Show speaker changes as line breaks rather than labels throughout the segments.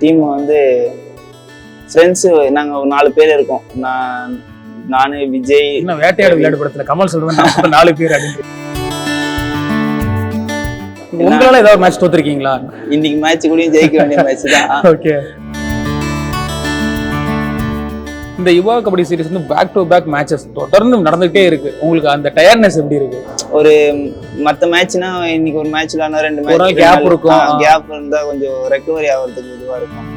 Team வந்து friends நாங்கள் ஒரு நாலு பேர் இருக்கோம். நான் நான் விஜய்
இன்னும் வேட்டையாடு விளையாடு படத்துல கமல் சொல்றேன் நாலு பேர் அப்படின்னு உங்களால ஏதாவது மேட்ச் தோத்துருக்கீங்களா?
இன்னைக்கு மேட்ச் கூட ஜெயிக்க வேண்டிய மேட்ச் தான்.
ஓகே இந்த யுவா கபடி சீரிஸ் வந்து பேக் டு பேக் மேட்சஸ் தொடர்ந்து நடந்துகிட்டே இருக்கு. உங்களுக்கு அந்த டயர்னஸ் எப்படி இருக்கு?
ஒரு மற்ற மேட்ச்னா இன்னைக்கு ஒரு மேட்ச் விளாட்னா ரெண்டு மேட்ச்
gap இருக்கும்.
கேப் இருந்தா கொஞ்சம் ரெக்கவரி ஆகிறதுக்கு இதுவா இருக்கும்.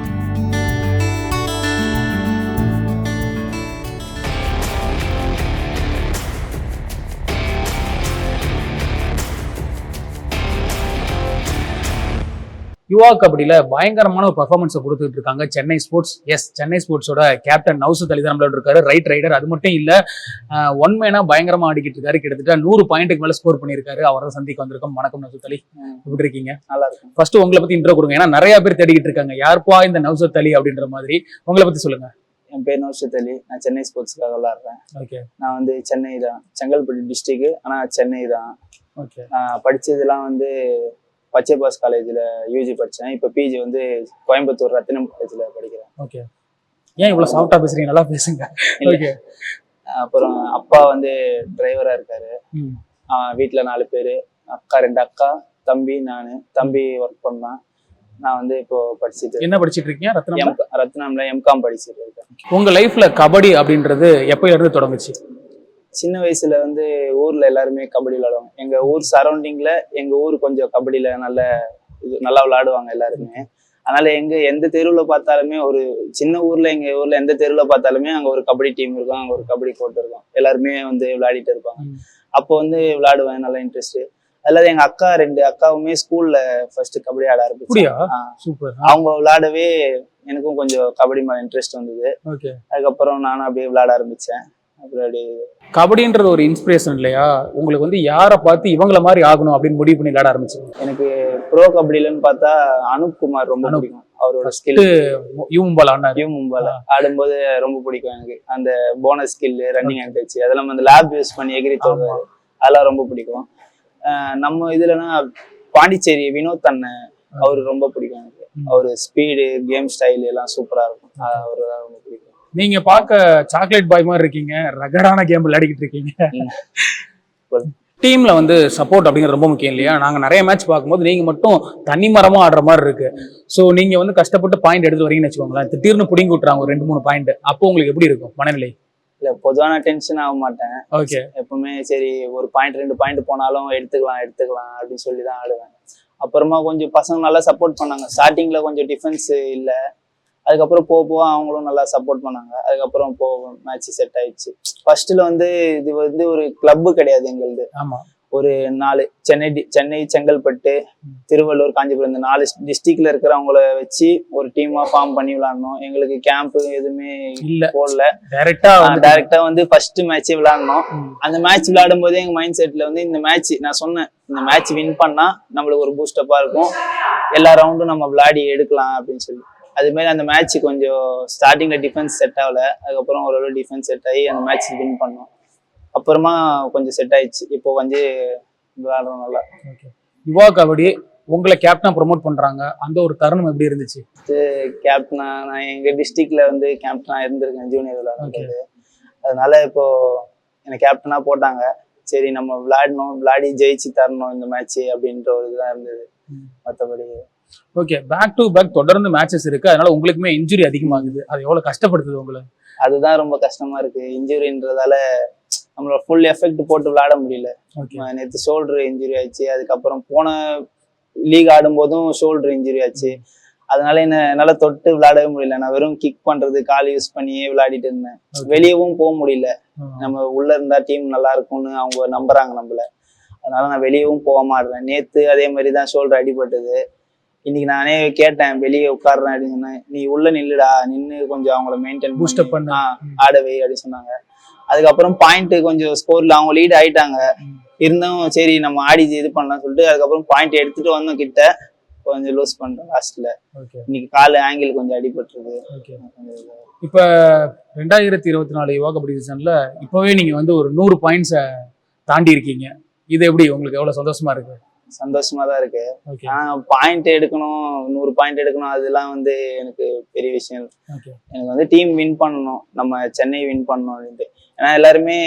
யுவா கபடியில பயங்கரமான ஒரு பர்ஃபார்மன்ஸை கொடுத்துட்டு இருக்காங்க. சென்னை ஸ்போர்ட்ஸ் எஸ் சென்னை ஸ்போர்ட்ஸோட கேப்டன் தான் நம்மளோட இருக்காரு ரைட் ரைடர் அது மட்டும் இல்ல ஒன் மேனா பயங்கரமா ஆடிக்கிட்டு இருக்காரு. கிட்டத்தட்ட நூறு பாயிண்ட்டுக்கு மேல ஸ்கோர் பண்ணியிருக்காரு. அவரை சந்திக்க வந்திருக்கோம். வணக்கம் நவுசத் அலி எப்படி இருக்கீங்க?
நல்லா இருக்கும்
ஃபர்ஸ்ட் உங்களை பத்தி இன்ட்ரோ கொடுங்க. ஏன்னா நிறைய பேர் தேடிக்கிட்டு இருக்காங்க. யாருப்பா இந்த நவுசத் அலி அப்படின்ற மாதிரி? உங்களை பத்தி சொல்லுங்க.
என் பேர் நௌஷத் அலி நான் சென்னை ஸ்போர்ட்ஸ்க்காக விளாட்றேன்
ஓகே
நான் வந்து சென்னை தான். செங்கல்பட்டு டிஸ்ட்ரிக்ட் ஆனா சென்னை தான்.
ஓகே
நான் படிச்சதெல்லாம் வந்து பச்சை பாஸ் காலேஜில் யூஜி படித்தேன் இப்போ பிஜி வந்து கோயம்புத்தூர் ரத்தினம் காலேஜில் படிக்கிறேன்.
ஓகே ஏன் இவ்வளவு சாஃப்டா பேசுறீங்க? நல்லா பேசுங்க. ஓகே
அப்புறம் அப்பா வந்து டிரைவராக இருக்காரு. வீட்டில் நாலு பேர். அக்கா ரெண்டு அக்கா தம்பி நான். தம்பி ஒர்க் பண்ணான். நான் வந்து இப்போ படிச்சுட்டு
என்ன படிச்சிட்டு இருக்கீங்க? ரத்னம்
எம் ரத்னம்ல எம்காம் படிச்சுட்டு இருக்கேன்.
உங்க லைஃப்ல கபடி அப்படின்றது எப்பயில இருந்து தொடங்குச்சு?
சின்ன வயசுல வந்து ஊர்ல எல்லாருமே கபடி விளையாடுவாங்க எங்க ஊர் சரௌண்டிங்ல எங்க ஊர் கொஞ்சம் கபடியில நல்ல இது நல்லா விளையாடுவாங்க எல்லாருமே. அதனால எங்க எந்த தெருவுல பார்த்தாலுமே ஒரு சின்ன ஊர்ல எங்க ஊர்ல எந்த தெருவுல பார்த்தாலுமே அங்க ஒரு கபடி டீம் இருக்கும் அங்க ஒரு கபடி கோர்ட் இருக்கும். எல்லாருமே வந்து விளையாடிட்டு இருப்பாங்க. அப்போ வந்து விளையாடுவேன் நல்ல இன்ட்ரெஸ்ட் அல்லாத எங்க அக்கா ரெண்டு அக்காவுமே ஸ்கூல்ல ஃபர்ஸ்ட் கபடி ஆட? ஆரம்பிச்சு அவங்க விளையாடவே எனக்கும் கொஞ்சம் கபடி மேல இன்ட்ரெஸ்ட் வந்தது. அதுக்கப்புறம் நானும் அப்படியே விளையாட ஆரம்பிச்சேன். அப்படியே
கபடின்றது ஒரு இன்ஸ்பிரேஷன் இல்லையா? உங்களுக்கு வந்து யாரை பார்த்து இவங்கள மாதிரி ஆகணும் அப்படின்னு முடிவு பண்ணி விளையாட ஆரம்பிச்சீங்க?
எனக்கு ப்ரோ கபடிலன்னு பார்த்தா அனுப் குமார் ரொம்ப. பிடிக்கும். அவரோட ஸ்கில்
யூம்பால் ஆனாரு
யூ மும்பால. ஆடும்போது ரொம்ப பிடிக்கும் எனக்கு. அந்த bonus skill running and touch அதெல்லாம் அந்த லேப் யூஸ் பண்ணி எகிரி தோடுவாரு அதெல்லாம் ரொம்ப பிடிக்கும். நம்ம இதுலனா பாண்டிச்சேரி வினோத் அண்ணன் அவரு ரொம்ப பிடிக்கும் எனக்கு. அவரு ஸ்பீடு கேம் ஸ்டைல் எல்லாம் சூப்பரா இருக்கும். அவரு ரொம்ப பிடிக்கும்.
நீங்க பார்க்க சாக்லேட் பாய் மாதிரி இருக்கீங்க. ரகடான கேம் விளையாடிக்கிட்டு இருக்கீங்க. டீம்ல வந்து சப்போர்ட் அப்படிங்கிறது ரொம்ப முக்கியம் இல்லையா? நாங்க நிறைய மேட்ச் பார்க்கும்போது நீங்க மட்டும் தனி மரமா ஆடுற மாதிரி இருக்கு. சோ நீங்க வந்து கஷ்டப்பட்டு பாயிண்ட் எடுத்து வரீங்கன்னு வச்சுக்கோங்களேன். திடீர்னு புடிங்கி விட்டுறாங்க ஒரு ரெண்டு மூணு பாயிண்ட் அப்போ உங்களுக்கு எப்படி இருக்கும் மனநிலை?
இல்ல பொதுவான டென்ஷன் ஆக மாட்டேன்.
ஓகே
எப்பவுமே சரி ஒரு பாயிண்ட் ரெண்டு பாயிண்ட் போனாலும் எடுத்துக்கலாம் எடுத்துக்கலாம் அப்படின்னு சொல்லி தான் ஆடுவேன். அப்புறமா கொஞ்சம் பசங்க நல்லா சப்போர்ட் பண்ணாங்க. ஸ்டார்டிங்ல கொஞ்சம் டிஃபென்ஸ் இல்ல. அதுக்கப்புறம் போக போக அவங்களும் நல்லா சப்போர்ட் பண்ணாங்க. அதுக்கப்புறம் போ மேட்ச் செட் ஆயிடுச்சு. ஃபர்ஸ்ட்ல வந்து இது வந்து ஒரு கிளப்பு கிடையாது எங்களுது.
ஆமா.
ஒரு நாலு சென்னை சென்னை செங்கல்பட்டு திருவள்ளூர் காஞ்சிபுரம் இந்த நாலு டிஸ்ட்ரிக்ட்ல இருக்கிறவங்கள வச்சு ஒரு டீமா ஃபார்ம் பண்ணி விளாடணும். எங்களுக்கு கேம்ப் எதுவுமே
இல்ல.
போடல.
டைரக்டா வந்து
டைரக்டா வந்து ஃபர்ஸ்ட் மேட்சே விளாடணும். அந்த மேட்ச் விளையாடும் போதே எங்க மைண்ட் செட்ல வந்து இந்த மேட்ச் நான் சொன்னேன். இந்த மேட்ச் வின் பண்ணா நம்மளுக்கு ஒரு பூஸ்டப்பா இருக்கும். எல்லா ரவுண்டும் நம்ம விளையாடி எடுக்கலாம் அப்படின்னு சொல்லி. அது மாதிரி அந்த மேட்ச் கொஞ்சம் ஸ்டார்டிங்ல டிஃபென்ஸ் செட் ஆகல. அதுக்கப்புறம் ஓரளவு டிஃபென்ஸ் செட் ஆகி அந்த மேட்ச் வின் பண்ணோம். அப்புறமா கொஞ்சம் செட் ஆயிடுச்சு. இப்போ வந்து விளையாடுறோம் நல்லா.
யுவா கபடி உங்களை கேப்டனா ப்ரோமோட் பண்றாங்க. அந்த ஒரு தருணம் எப்படி இருந்துச்சு?
கேப்டனா நான் எங்க டிஸ்ட்ரிக்ட்ல வந்து கேப்டனா இருந்திருக்கேன் ஜூனியர் விளையாடுறது அதனால இப்போ என்னை கேப்டனா போட்டாங்க. சரி நம்ம விளையாடணும். விளையாடி ஜெயிச்சு தரணும் இந்த மேட்ச் அப்படின்ற ஒரு இதுதான் இருந்தது. மற்றபடி
ஓகே பேக் டு பேக் தொடர்ந்து மேட்சஸ் இருக்கு. அதனால உங்களுக்குமே இன்ஜுரி அதிகமாகுது. அது எவ்வளவு கஷ்டப்படுத்துது உங்களை?
அதுதான் ரொம்ப கஷ்டமா இருக்கு. இன்ஜுரின்றதால நம்மளோட ஃபுல் எஃபெக்ட் போட்டு விளையாட முடியல. நேற்று ஷோல்டர் இன்ஜுரி ஆச்சு அதுக்கப்புறம் போன லீக் ஆடும்போதும் ஷோல்டர் இன்ஜுரி ஆச்சு. அதனால என்ன என்னால தொட்டு விளையாடவே முடியல. நான் வெறும் கிக் பண்றது கால் யூஸ் பண்ணியே விளையாடிட்டு இருந்தேன். வெளியவும் போக முடியல. நம்ம உள்ள இருந்தா டீம் நல்லா இருக்கும்னு அவங்க நம்புறாங்க நம்மள. அதனால நான் வெளியவும் போக மாட்டேன் நேத்து அதே மாதிரி தான் ஷோல்டர் அடிபட்டது. இன்னைக்கு நானே கேட்டேன் வெளியே உட்காடுறேன் அப்படின்னு சொன்னேன். நீ உள்ள நில்லுடா நின்னு கொஞ்சம் அவங்கள மெயின்டைன்
up பண்ணு.
ஆடவை அப்படின்னு சொன்னாங்க. அதுக்கப்புறம் பாயிண்ட் கொஞ்சம் ஸ்கோர்ல அவங்க லீட் ஆயிட்டாங்க. இருந்தும் சரி நம்ம ஆடி இது பண்ணலாம் சொல்லிட்டு அதுக்கப்புறம் பாயிண்ட் எடுத்துட்டு வந்தோம் கிட்ட. கொஞ்சம் லூஸ் பண்றோம் லாஸ்ட்ல இன்னைக்கு கால் ஆங்கிள் கொஞ்சம் அடிபட்டுருது.
இப்ப ரெண்டாயிரத்தி இருபத்தி நாலு யோகா கபடி சீசன்ல இப்பவே நீங்க வந்து ஒரு நூறு பாயிண்ட்ஸை தாண்டி இருக்கீங்க இது எப்படி உங்களுக்கு எவ்வளவு சந்தோஷமா இருக்கு?
சந்தோஷமா தான் இருக்கு. ஆனா பாயிண்ட் எடுக்கணும் நூறு பாயிண்ட் எடுக்கணும் அதெல்லாம் வந்து எனக்கு பெரிய விஷயம் எனக்கு வந்து டீம் வின் பண்ணணும் நம்ம சென்னை வின் பண்ணணும் அப்படின்ட்டு. ஏன்னா எல்லாருமே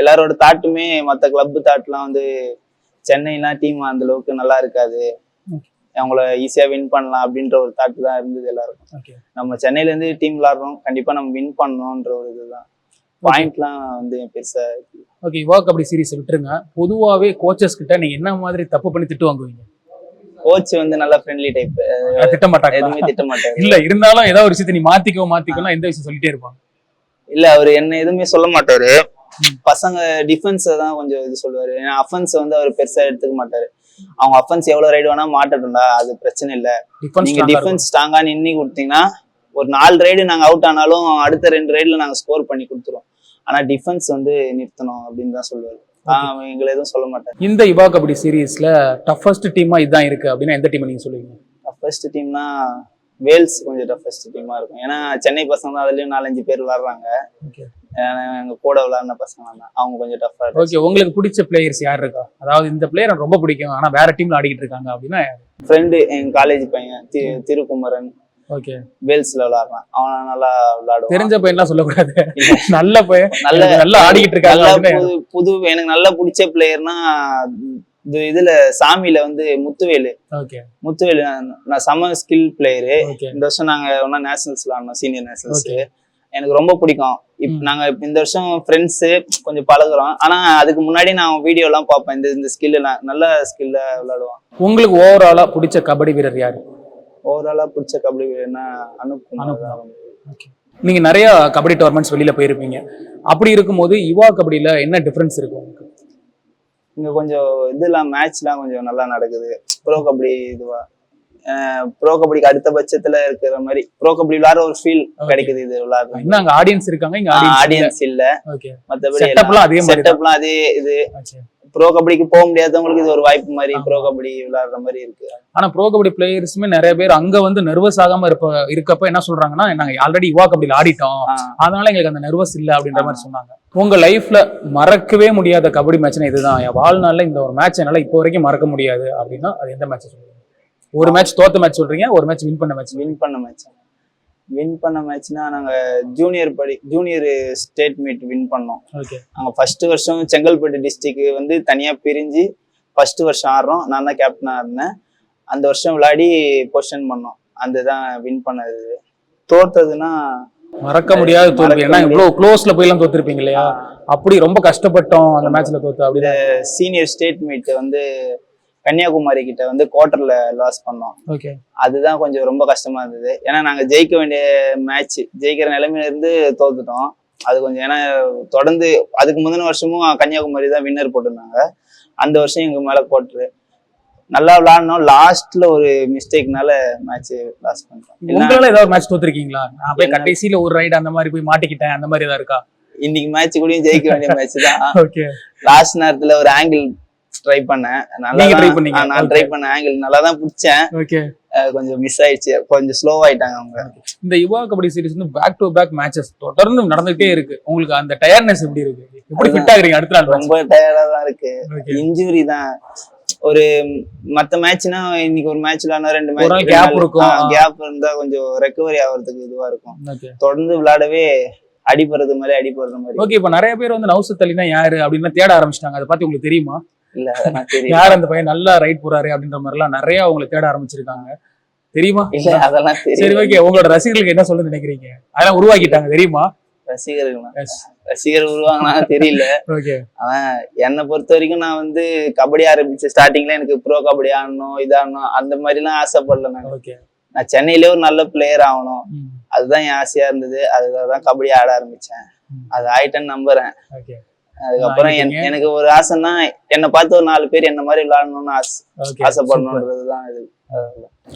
எல்லாரோட தாட்டுமே மற்ற கிளப் தாட்லாம் வந்து சென்னைலாம் டீம் அந்த அளவுக்கு நல்லா இருக்காது. அவங்கள ஈஸியா வின் பண்ணலாம் அப்படின்ற ஒரு தாட்டு தான் இருந்தது எல்லாருக்கும். நம்ம சென்னையில இருந்து டீம் விளாடுறோம் கண்டிப்பா நம்ம வின் பண்ணணும்ன்ற ஒரு இதுதான். பாயிண்ட்லாம் வந்து பெருசா
ஓகே யுவா கபடி சீரிஸ் விட்டுருங்க. பொதுவாவே கோச்சஸ் கிட்ட நீங்க என்ன மாதிரி தப்பு பண்ணி திட்டு வாங்குவீங்க?
கோச் வந்து நல்லா ஃப்ரெண்ட்லி டைப்
திட்ட மாட்டாங்க
எதுவுமே திட்ட மாட்டாரு
இல்ல இருந்தாலும் ஏதாவது ஒரு விஷயத்தை நீ மாத்திக்கோ மாத்திக்கோ எந்த விஷயம் சொல்லிட்டே இருப்பாங்க?
இல்ல அவரு என்ன எதுவுமே சொல்ல மாட்டாரு. பசங்க டிஃபென்ஸ் தான் கொஞ்சம் இது சொல்லுவாரு. ஏன்னா அஃபென்ஸ் வந்து அவர் பெருசா எடுத்துக்க மாட்டாரு. அவங்க அஃபென்ஸ் எவ்வளவு ரைடு வேணா மாட்டட்டும்டா அது பிரச்சனை இல்ல. நீங்க
டிஃபென்ஸ்
ஸ்ட்ராங்கா நின்னு கொடுத்தீங்கன்னா ஒரு நாலு ரைடு நாங்க அவுட் ஆனாலும் அடுத்த ரெண்டு ரைடுல நாங்க ஸ்கோர் பண்ணி கொடுத்துருவோம். ஆனா டிஃபென்ஸ் வந்து நிறுத்தணும் அப்படின்னு தான் சொல்லுவாரு. எங்களை எதுவும் சொல்ல மாட்டாரு
இந்த யுவா கபடி சீரிஸ்ல டஃபஸ்ட் டீமா இதுதான் இருக்கு அப்படின்னா எந்த டீம் நீங்க சொல்லுவீங்க?
டஃபஸ்ட் டீம்னா வேல்ஸ் கொஞ்சம் டஃபஸ்ட் டீமா இருக்கும். ஏன்னா சென்னை பசங்க தான் அதுலயும் நாலஞ்சு பேர் விளாடுறாங்க. எங்க கூட விளாடுன பசங்க தான். அவங்க கொஞ்சம் டஃபா
ஓகே உங்களுக்கு பிடிச்ச பிளேயர்ஸ் யார் இருக்கா? அதாவது இந்த பிளேயர் ரொம்ப பிடிக்கும். ஆனா வேற டீம்ல ஆடிக்கிட்டு இருக்காங்க அப்படின்னா
ஃப்ரெண்டு எங்க காலேஜ் பையன் தி- திருக்குமரன்
ஓகே.
வேல்ஸ்ல விளாடுறான். அவன் நல்லா விளாடுவான்.
தெரிஞ்ச பையன்லாம் சொல்லக்கூடாது. நல்ல பையன்.
நல்ல
நல்லா ஆடிக்கிட்டு இருக்காங்க
புது புது எனக்கு நல்லா பிடிச்ச பிளேயர்னா இது இதுல சாமியில வந்து முத்துவேலு.
ஓகே.
முத்துவேலு நான் செம ஸ்கில் பிளேயரு இந்த வருஷம் நாங்க ஒன்னா நேஷனல்ஸ் விளாடணும் சீனியர் நேஷனல்ஸ். எனக்கு ரொம்ப பிடிக்கும். இப். நாங்க இந்த வருஷம் ஃப்ரெண்ட்ஸ் கொஞ்சம் பழகுறோம். ஆனா அதுக்கு முன்னாடி நான் வீடியோ எல்லாம் பார்ப்பேன். இந்த இந்த ஸ்கில் நல்ல ஸ்கில்ல விளையாடுவான்
உங்களுக்கு ஓவராலா பிடிச்ச கபடி வீரர் யாரு?
ஓவராலா பிடிச்ச கபடி வீரர்னா அனுப்பும்
அனுப். நீங்க நிறைய கபடி டோர்னமெண்ட்ஸ் வெளியில போயிருப்பீங்க. அப்படி இருக்கும்போது யுவா கபடியில என்ன டிஃபரன்ஸ் இருக்கு உங்களுக்கு?
இங்க கொஞ்சம் இதெல்லாம் மேட்ச்லாம் கொஞ்சம் நல்லா நடக்குது. ப்ரோ கபடி இதுவா. ப்ரோ கபடிக்கு அடுத்த பட்சத்துல இருக்கிற மாதிரி ப்ரோ கபடி விளையாடுற ஒரு ஃபீல் கிடைக்குது இது விளையாடுறது
இன்னும் அங்க ஆடியன்ஸ் இருக்காங்க இங்க ஆடியன்ஸ்
இல்ல.
ஓகே
மத்தபடி
செட்டப்லாம் அதே.
செட்டப்லாம் அதே இது. ப்ரோ கபடிக்கு போக முடியாதவங்களுக்கு இது ஒரு வாய்ப்பு மாதிரி ப்ரோ கபடி விளையாடுற மாதிரி இருக்கு.
ஆனா ப்ரோ கபடி பிளேயர்ஸுமே நிறைய பேர் அங்க வந்து நர்வஸ் ஆகாம இருப்ப இருக்கப்ப என்ன சொல்றாங்கன்னா நாங்க ஆல்ரெடி யுவா கபடியில ஆடிட்டோம். அதனால எங்களுக்கு அந்த நர்வஸ் இல்ல அப்படின்ற மாதிரி சொன்னாங்க. உங்க லைஃப்ல மறக்கவே முடியாத கபடி மேட்ச்னா இதுதான். என் வாழ்நாள்ல இந்த ஒரு மேட்ச் என்னால இப்போ வரைக்கும் மறக்க முடியாது அப்படின்னா அது எந்த மேட்ச் சொல்றீங்க ஒரு மேட்ச் தோத்த மேட்ச் சொல்றீங்க ஒரு மேட்ச் வின் பண்ண மேட்ச்
வின் பண்ண மேட்ச் வின் பண்ண மேட்ச்னா நாங்க ஜூனியர் படி ஜூனியர் ஸ்டேட் மீட் வின் பண்ணோம்.
ஓகே
நாங்க ஃபர்ஸ்ட் வருஷம் செங்கல்பட்டு டிஸ்ட்ரிக்ட் வந்து தனியா பிரிஞ்சு ஃபர்ஸ்ட் வருஷம் ஆடுறோம். நான் தான் கேப்டனா இருந்தேன். அந்த வருஷம் விளையாடி பொசிஷன் பண்ணோம். அந்த தான் வின் பண்ணது. தோத்ததுன்னா
மறக்க முடியாத தோல்வி. ஏன்னா இவ்வளவு க்ளோஸ்ல போய் எல்லாம் தோத்துருப்பீங்க இல்லையா? அப்படி ரொம்ப கஷ்டப்பட்டோம் அந்த மேட்ச்ல தோத்து. அப்படின்னு
சீனியர் ஸ்டேட் மீட் வந்து கன்னியாகுமரி கிட்ட வந்து குவார்டர்ல லாஸ் பண்ணோம். அதுதான் கொஞ்சம் ரொம்ப கஷ்டமா இருந்தது. ஏன்னா நாங்க ஜெயிக்க வேண்டிய மேட்ச் ஜெயிக்கிற நிலைமையில இருந்து தோத்துட்டோம். அது கொஞ்சம் ஏன்னா தொடர்ந்து அதுக்கு முந்தின வருஷமும் கன்னியாகுமரி தான் வின்னர் போட்டிருந்தாங்க. அந்த வருஷம் எங்க மேல போட்டுரு நல்லா விளையாடணும் லாஸ்ட்ல ஒரு மிஸ்டேக்னால மேட்ச் லாஸ் பண்ணிட்டோம்.
உங்களால ஏதாவது மேட்ச் தோத்துருக்கீங்களா? நான் போய்? கடைசியில ஒரு ரைடு அந்த மாதிரி போய் மாட்டிக்கிட்டேன் அந்த மாதிரி ஏதாவது இருக்கா?
இன்னைக்கு மேட்ச் கூடயும் ஜெயிக்க வேண்டிய மேட்ச் தான்.
ஓகே
லாஸ்ட் நேரத்துல ஒரு ஆங்கிள் ட்ரை பண்ணேன் நல்லா
பண்ணீங்க?
நான். ட்ரை பண்ண ஆங்கிள் நல்லா தான் பிடிச்சேன்
ஓகே
கொஞ்சம் மிஸ் ஆயிடுச்சு கொஞ்சம் ஸ்லோ ஆயிட்டாங்க அவங்க
இந்த யுவா கபடி சீரிஸ் வந்து பேக் டு பேக் மேட்சஸ் தொடர்ந்து நடந்துகிட்டே இருக்கு உங்களுக்கு அந்த டயர்னஸ் எப்படி இருக்கு எப்படி. ஃபிட் ஆகுறீங்க அடுத்த நாள்?
ரொம்ப டயர்டா தான் இருக்கு. இன்ஜுரி தான் ஒரு மத்த மேட்ச்னா இன்னைக்கு ஒரு மேட்ச் விளையாடணும் ரெண்டு
நாள் gap இருக்கும்.
மேட்ச் கேப் இருந்தா கொஞ்சம் ரெக்கவரி ஆகுறதுக்கு இதுவா இருக்கும். தொடர்ந்து விளையாடவே அடிப்படுறது மாதிரி அடிப்படுற மாதிரி
ஓகே இப்ப நிறைய பேர் வந்து நவுசத் அலினா யாரு அப்படின்னு தேட ஆரம்பிச்சிட்டாங்க அதை பத்தி உங்களுக்கு தெரியுமா
இல்ல
யார் அந்த பையன் நல்லா ரைட் போறாரு அப்படின்ற மாதிரி எல்லாம் நிறைய அவங்களை தேட ஆரம்பிச்சிருக்காங்க. தெரியுமா?
இல்ல அதெல்லாம்
சரி ஓகே உங்களோட ரசிகர்களுக்கு என்ன சொல்ல நினைக்கிறீங்க? அதெல்லாம் உருவாக்கிட்டாங்க தெரியுமா?
ரசிகர்கள் ரசிகர் உருவாங்கன்னா தெரியல.
ஓகே
அவன் என்னை பொறுத்த வரைக்கும் நான் வந்து கபடி ஆரம்பிச்ச ஸ்டார்டிங்ல எனக்கு ப்ரோ கபடி ஆடணும் இதாடணும் அந்த மாதிரிலாம் ஆசைப்படல நான்.
ஓகே
நான் சென்னையிலே ஒரு நல்ல பிளேயர் ஆகணும். அதுதான் என் ஆசையா இருந்தது. அதுதான் தான் கபடி ஆட ஆரம்பிச்சேன். அது ஆயிட்டேன்னு நம்புறேன்.
ஓகே
அதுக்கப்புறம். எனக்கு ஒரு ஆசைன்னா என்னை பார்த்து ஒரு நாலு பேர் என்ன மாதிரி விளையாடணும்னு ஆசை. ஆசைப்படணுன்றதுதான் இது.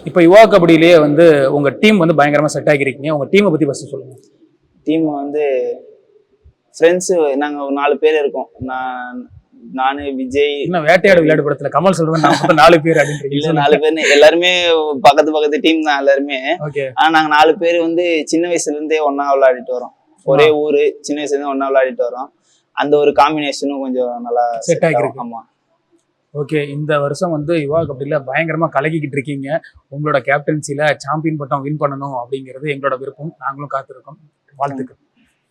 இப்போ யுவா கபடியிலேயே வந்து உங்க டீம் வந்து பயங்கரமா செட் ஆகிருக்கீங்க உங்க டீமை பத்தி ஃபர்ஸ்ட் சொல்லுங்க.
டீம் வந்து ஃப்ரெண்ட்ஸ் நாங்க ஒரு நாலு பேர் இருக்கோம். நான் நானு விஜய்.
இன்னும் வேட்டையாடு விளையாடு படத்துல கமல் சொல்றேன் நாலு பேர்
இல்ல
அப்படின்னு
நாலு பேர் எல்லாருமே பக்கத்து பக்கத்து டீம் தான் எல்லாருமே. ஆனா நாங்க நாலு பேர் வந்து சின்ன வயசுல இருந்தே ஒண்ணா விளையாடிட்டு வரோம். ஒரே ஊரு சின்ன வயசுல இருந்து ஒண்ணா விளையாடிட்டு வரோம். அந்த ஒரு காம்பினேஷனும் கொஞ்சம் நல்லா ஆகும்.
ஆகிருக்கு.
ஆமா.
ஓகே இந்த வருஷம் வந்து யுவா கபடியில பயங்கரமா கலக்கிக்கிட்டு இருக்கீங்க. உங்களோட கேப்டன்சில சாம்பியன் பட்டம் வின் பண்ணணும் அப்படிங்கிறது எங்களோட விருப்பம். நாங்களும் காத்திருக்கோம். வாழ்த்துக்கள்.